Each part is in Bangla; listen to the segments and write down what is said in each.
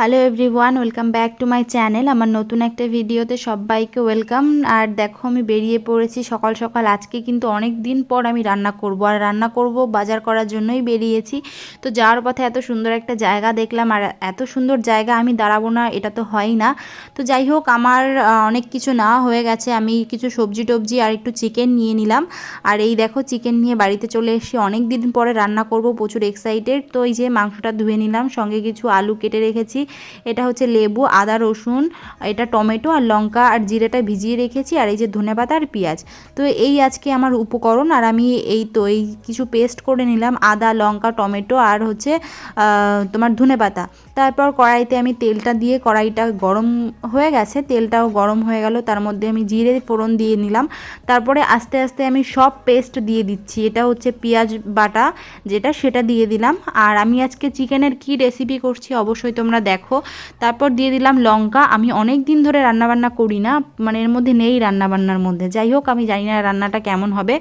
Hello everyone welcome back to my channel আমার নতুন একটা ভিডিওতে সবাইকে ওয়েলকাম আর দেখো, আমি বেরিয়ে পড়েছি সকাল সকাল। আজকে কিন্তু অনেক দিন পর আমি রান্না করব। আর রান্না করব বাজার করার জন্যই বেরিয়েছি। তো যাওয়ার পথে এত সুন্দর একটা জায়গা দেখলাম। আর এত সুন্দর জায়গা আমি দাঁড়াবো না, এটা তো হয়ই না। তো যাই হোক, আমার অনেক কিছু নেওয়া হয়ে গেছে। আমি কিছু সবজি টবজি আর একটু চিকেন নিয়ে নিলাম। আর এই দেখো চিকেন নিয়ে বাড়িতে চলে এসেছি অনেক দিন পরে রান্না করব প্রচুর এক্সাইটেড তো এই যে মাংসটা ধুয়ে নিলাম, সঙ্গে কিছু আলু কেটে রেখেছি। এটা হচ্ছে লেবু, আদা, রসুন, এটা টমেটো আর লঙ্কা আর জিরেটা ভিজিয়ে রেখেছি, আর এই যে ধনেপাতা আর পেঁয়াজ। তো এই আজকে আমার উপকরণ, আর আমি এই তো এই কিছু পেস্ট করে নিলাম, আদা, লঙ্কা, টমেটো আর হচ্ছে তোমার ধনেপাতা তারপর কড়াইতে আমি তেলটা দিয়ে, কড়াইটা গরম হয়ে গেছে, তেলটাও গরম হয়ে গেল, তার মধ্যে আমি জিরে ফোড়ন দিয়ে নিলাম। তারপরে আস্তে আস্তে আমি সব পেস্ট দিয়ে দিচ্ছি, এটা হচ্ছে পেঁয়াজ বাটা, যেটা সেটা দিয়ে দিলাম। আর আমি আজকে চিকেনের কি রেসিপি করছি, অবশ্যই তোমরা দেখো। তারপর দিয়ে দিলাম লঙ্কা। আমি অনেক দিন ধরে রান্নাবান্না করি না মানে এর মধ্যে নেই রান্নাবান্নার মধ্যে। যাই হোক, আমি জানি না রান্নাটা কেমন হবে।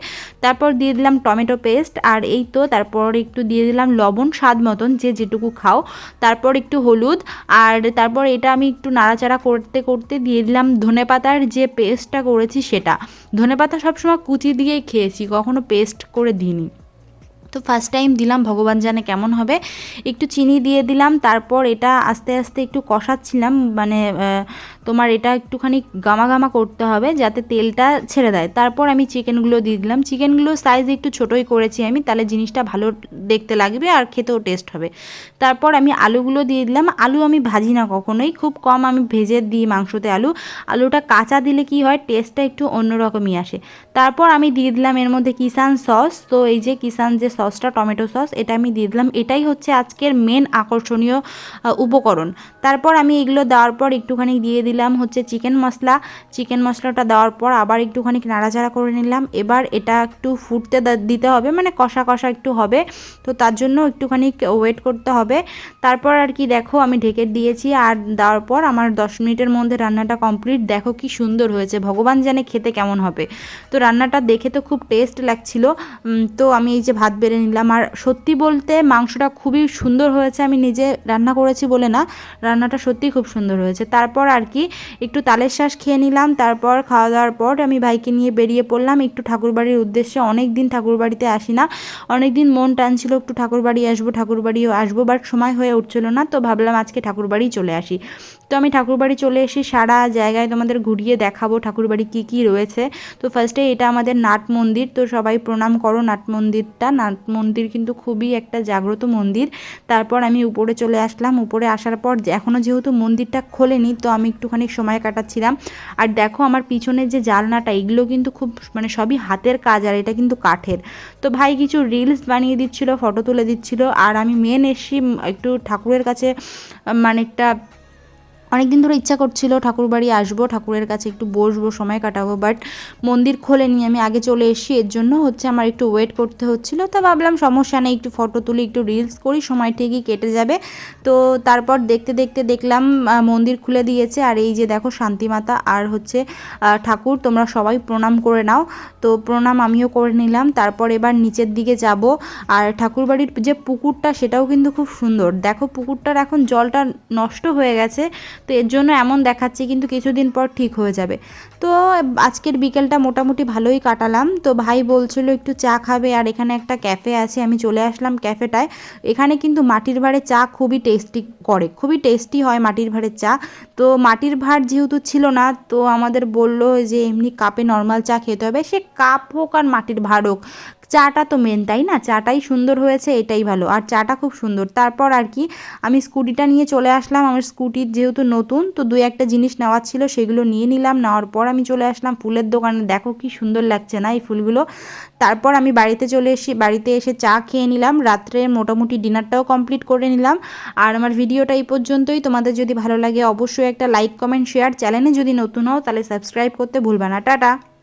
তারপর দিয়ে দিলাম টমেটো পেস্ট, আর এই তো তারপর একটু দিয়ে দিলাম লবণ স্বাদ মতন, যে যেটুকু খাও। তারপর একটু হলুদ, আর তারপর এটা আমি একটু নাড়াচাড়া করতে করতে দিয়ে দিলাম ধনে পাতার যে পেস্টটা করেছি সেটা। ধনে পাতা সবসময় কুচি দিয়েই খেয়েছি, কখনো পেস্ট করে দিইনি। তো ফার্স্ট টাইম দিলাম, ভগবান জানে কেমন হবে। একটু চিনি দিয়ে দিলাম, তারপর এটা আস্তে আস্তে একটু কষাচ্ছিলাম মানে তোমার এটা একটুখানি গামা গামা করতে হবে যাতে তেলটা ছেড়ে দেয়। তারপর আমি চিকেনগুলো দিয়ে দিলাম। চিকেনগুলো সাইজ একটু ছোটোই করেছি আমি, তাহলে জিনিসটা ভালো দেখতে লাগবে আর খেতেও টেস্ট হবে। তারপর আমি আলুগুলো দিয়ে দিলাম। আলু আমি ভাজি না কখনোই, খুব কম আমি ভেজে দিই মাংসতে আলু। আলুটা কাঁচা দিলে কি হয় টেস্টটা একটু অন্যরকমই আসে। তারপর আমি দিয়ে দিলাম এর মধ্যে কিষান সস তো এই যে কিষান যে সসটা টমেটো সস এটা আমি দিয়ে দিলাম। এটাই হচ্ছে আজকের মেন আকর্ষণীয় উপকরণ। তারপর আমি এগুলো দেওয়ার পর একটুখানি দিয়ে দিলাম হচ্ছে চিকেন মশলা। চিকেন মশলাটা দেওয়ার পর আবার একটুখানি নাড়াচাড়া করে নিলাম। এবার এটা একটু ফুটতে দিতে হবে মানে কষা কষা একটু হবে। তো তার জন্য একটুখানি ওয়েট করতে হবে। তারপর আর কি দেখো, আমি ঢেকে দিয়েছি। আর দেওয়ার পর আমার দশ মিনিটের মধ্যে রান্নাটা কমপ্লিট দেখো কি সুন্দর হয়েছে। ভগবান জানে খেতে কেমন হবে। তো রান্নাটা দেখে তো খুব টেস্ট লাগছিল। তো আমি এই যে ভাত বেড়ে নিলাম। আর সত্যি বলতে মাংসটা খুবই সুন্দর হয়েছে। আমি নিজে রান্না করেছি বলে না, রান্নাটা সত্যিই খুব সুন্দর হয়েছে। তারপর আর কি একটু তালের শ্বাস খেয়ে নিলাম, তারপর খাওয়া দাওয়ার পর আমি ভাইকে নিয়ে বেরিয়ে পড়লাম। একটু ঠাকুরবাড়ির উদ্দেশ্যে অনেক দিন ঠাকুরবাড়িতে আসি না। অনেক দিন মন টানছিল একটু ঠাকুরবাড়ি আসব, ঠাকুরবাড়িও আসব বাট সময় হয়ে উঠছিল না, তো ভাবলাম আজকে ঠাকুরবাড়ি চলে আসি। তো আমি ঠাকুরবাড়ি চলে এসে সারা জায়গায় তোমাদের ঘুরিয়ে দেখাবো ঠাকুরবাড়ি কী কী রয়েছে। তো ফার্স্টে এটা আমাদের নাট মন্দির, তো সবাই প্রণাম করো নাট মন্দিরটা। নাট মন্দির কিন্তু খুবই একটা জাগ্রত মন্দির। তারপর আমি উপরে চলে আসলাম, উপরে আসার পর এখনও যেহেতু মন্দিরটা খোলেনি, তো আমি একটুখানি সময় কাটাচ্ছিলাম। আর দেখো আমার পিছনের যে জালনাটা, এগুলো কিন্তু খুব মানে সবই হাতের কাজ আর এটা কিন্তু কাঠের। তো ভাই কিছু রিলস বানিয়ে দিচ্ছিল ফটো তুলে দিচ্ছিল। আর আমি মেন এসি একটু ঠাকুরের কাছে মানে একটা অনেক দিন ধরে ইচ্ছা করছিল ঠাকুর বাড়ি আসব, ঠাকুরের কাছে একটু বসবো, সময় কাটাবো বাট মন্দির খোলেনি, আমি আগে চলে এসি এর জন্য হচ্ছে আমার একটু ওয়েট করতে হচ্ছিল। তো ভাবলাম সমস্যা নেই, একটু ফটো তুলি, একটু রিলস করি, সময় ঠিকই কেটে যাবে। তো তারপর দেখতে দেখতে দেখলাম মন্দির খুলে দিয়েছে, আর এই যে দেখো শান্তিমাতা আর হচ্ছে ঠাকুর, তোমরা সবাই প্রণাম করে নাও। তো প্রণাম আমিও করে নিলাম, তারপর এবার নিচের দিকে যাব। আর ঠাকুরবাড়ির যে পুকুরটা, সেটাও কিন্তু খুব সুন্দর। দেখো পুকুরটার এখন জলটা নষ্ট হয়ে গেছে তো এর জন্য এমন দেখাচ্ছে কিন্তু কিছুদিন পর ঠিক হয়ে যাবে। তো আজকের বিকেলটা মোটামুটি ভালোই কাটালাম। তো ভাই বলছিল একটু চা খাবে আর এখানে একটা ক্যাফে আছে, আমি চলে আসলাম ক্যাফেটায়। এখানে কিন্তু মাটির ভাড়ে চা খুবই টেস্টি করে, খুবই টেস্টি হয় মাটির ভাড়ের চা। তো মাটির ভাড় যেহেতু ছিল না, তো আমাদের বলল যে এমনি কাপে নর্মাল চা খেতে হবে, সে কাপ হোক আর মাটির ভাড় হোক। চাটা তো মেন তাই না? চাটাই সুন্দর হয়েছে, এটাই ভালো। আর চাটা খুব সুন্দর। তারপর আর কি, আমি স্কুটিটা নিয়ে চলে আসলাম। আমার স্কুটির যেহেতু নতুন, তো দুই একটা জিনিস নেওয়ার ছিল, সেগুলো নিয়ে নিলাম। নেওয়ার পর আমি চলে আসলাম ফুলের দোকানে। দেখো কি সুন্দর লাগছে না এই ফুলগুলো? তারপর আমি বাড়িতে চলে এসে, বাড়িতে এসে চা খেয়ে নিলাম। রাত্রে মোটামুটি ডিনারটাও কমপ্লিট করে নিলাম। আর আমার ভিডিওটা এই পর্যন্তই। তোমাদের যদি ভালো লাগে, অবশ্যই একটা লাইক কমেন্ট শেয়ার চ্যানেলে যদি নতুন হও, তাহলে সাবস্ক্রাইব করতে ভুলবে না। টাটা!